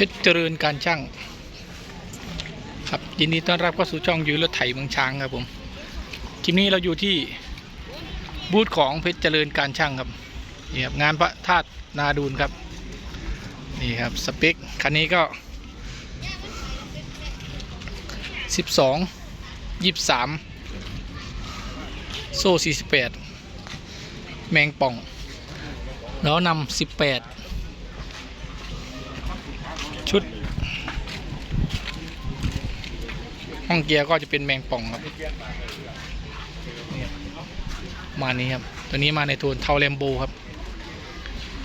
เพชรเจริญการช่าง ครับยินดีต้อนรับเข้าสู่ช่องยูรถไถเมืองช้างครับผมคลิปนี้เราอยู่ที่บูธของเพชรเจริญการช่างครับนี่ครับงานพระธาตุนาดูนครับนี่ครับสเปคคันนี้ก็ 12 23 โซ่48 แมงป่อง แล้วนำ18 ชุด ห้องเกียร์ก็จะเป็นแมงป่องครับมานี้ครับ ตัวนี้มาในโทนเทาแรมโบครับ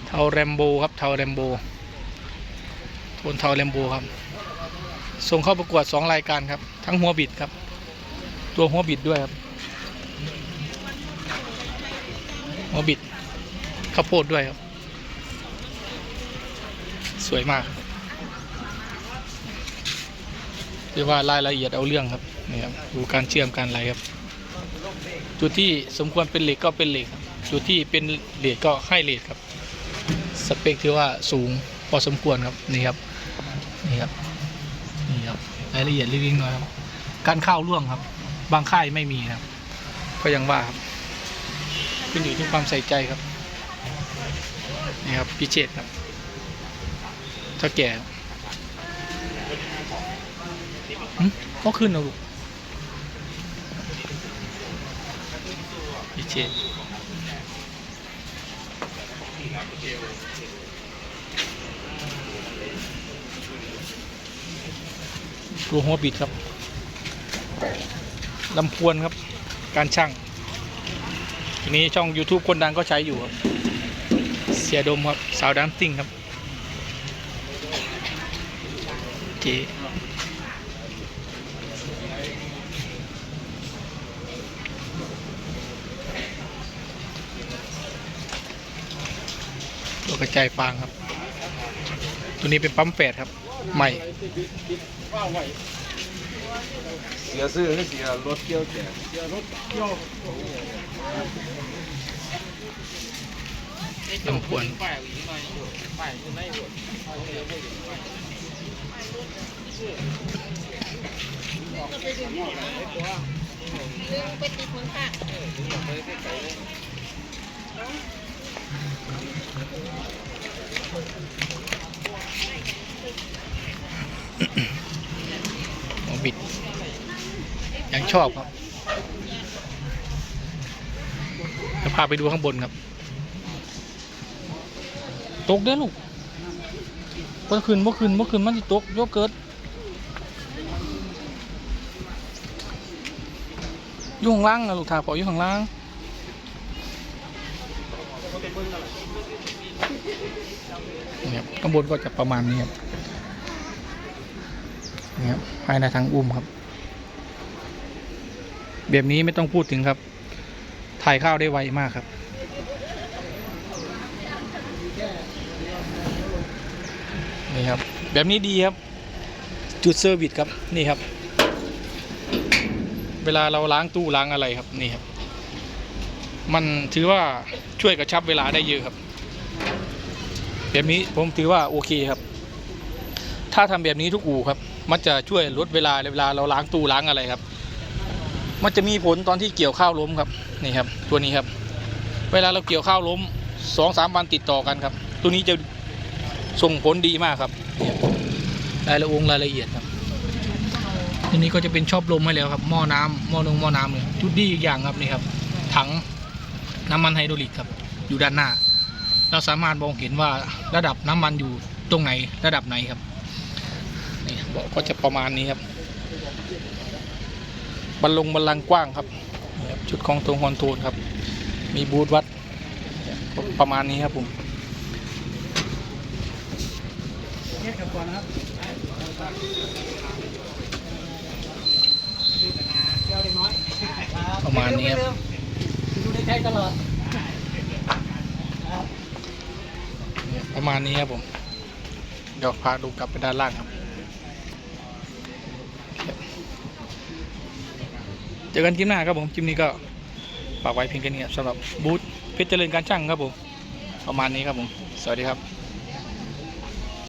เทาแรมโบครับ เทาแรมโบ โทนเทาแรมโบครับ ส่งเข้าประกวด 2 รายการครับ ทั้งหัวบิดครับ ตัวหัวบิดด้วยครับ หัวบิดข้าวโพดด้วยครับ สวยมากครับ เรียกว่ารายละเอียดเอาเรื่องครับนี่ครับดูการเชื่อมการอะไรครับ จุดที่สมควรเป็นเหล็กก็เป็นเหล็กจุดที่เป็นเหล็กก็ให้เหล็กครับ สเปคถือว่าสูงพอสมควรครับนี่ครับนี่ครับนี่ครับรายละเอียดเล็กๆน้อยครับ การเข้าร่วงครับ บางค่ายไม่มีครับก็ยังว่าครับขึ้นอยู่ที่ความใส่ใจครับนี่ครับพิเชษครับถ้าแก่ครับหึ ก็ขึ้นนะลูกพิเชษตัวหัวบิดครับลำพวนครับ การช่างทีนี้ช่อง YouTube คนดังก็ใช้อยู่ครับ เสียดมครับ สาวดัมซิ่งครับเจตัว กระจายฟางครับ ตัวนี้เป็นปั๊มแปดครับ ใหม่ เสียซื้อให้เสียรถเกี่ยวแจกลำพวนไปติดเมืองค่ะ หัวบิด ยังชอบครับจะพาไปดูข้างบนครับ ตกเด้อลูกเมื่อคืนเมื่อคืนเมื่อคืนมันจะตกโยเกิร์ตยู่ข้างล่างนะลูกทาปออยู่ข้างล่าง นี่ครับข้างบนก็จะประมาณนี้ครับนี่ครับภายในทางอุ้มครับ แบบนี้ไม่ต้องพูดถึงครับ ถ่ายข้าวได้ไวมากครับนี่ครับ แบบนี้ดีครับ จุดเซอร์วิสครับนี่ครับ เวลาเราล้างตู้ล้างอะไรครับนี่ครับ มันถือว่าช่วยกระชับเวลาได้เยอะครับ แบบนี้ผมถือว่าโอเคครับ ถ้าทำแบบนี้ทุกอู่ครับ มันจะช่วยลดเวลาเวลาเราล้างตู้ล้างอะไรครับ มันจะมีผลตอนที่เกี่ยวข้าวล้มครับนี่ครับ ตัวนี้ครับ เวลาเราเกี่ยวข้าวล้มสองสามวันติดต่อกันครับ ตัวนี้จะส่งผลดีมากครับรายละองรายละเอียดครับตัวนี้ก็จะเป็นชอบลมให้แล้วครับหม้อน้ำหม้อนงหม้อน้ำเลยจุดดีอีกอย่างครับนี่ครับ ถังน้ำมันไฮดรอลิกครับ อยู่ด้านหน้า เราสามารถมองเห็นว่าระดับน้ำมันอยู่ตรงไหนระดับไหนครับนี่เบอกก็จะประมาณนี้ครับบัลลงบัลลังก์กว้างครับนี่ครับชุดของตรงคอนโทรลครับ มีบูธวัดประมาณนี้ครับผมประมาณนี้ครับดูในใจตลอด ประมาณนี้ครับผม เดี๋ยวพาดูกลับไปด้านล่างครับ เจอกันคลิปหน้าครับผมคลิปนี้ก็ฝากไว้เพียงแค่นี้ครับสำหรับบูธเพชรเจริญการช่างครับผม ประมาณนี้ครับผม สวัสดีครับ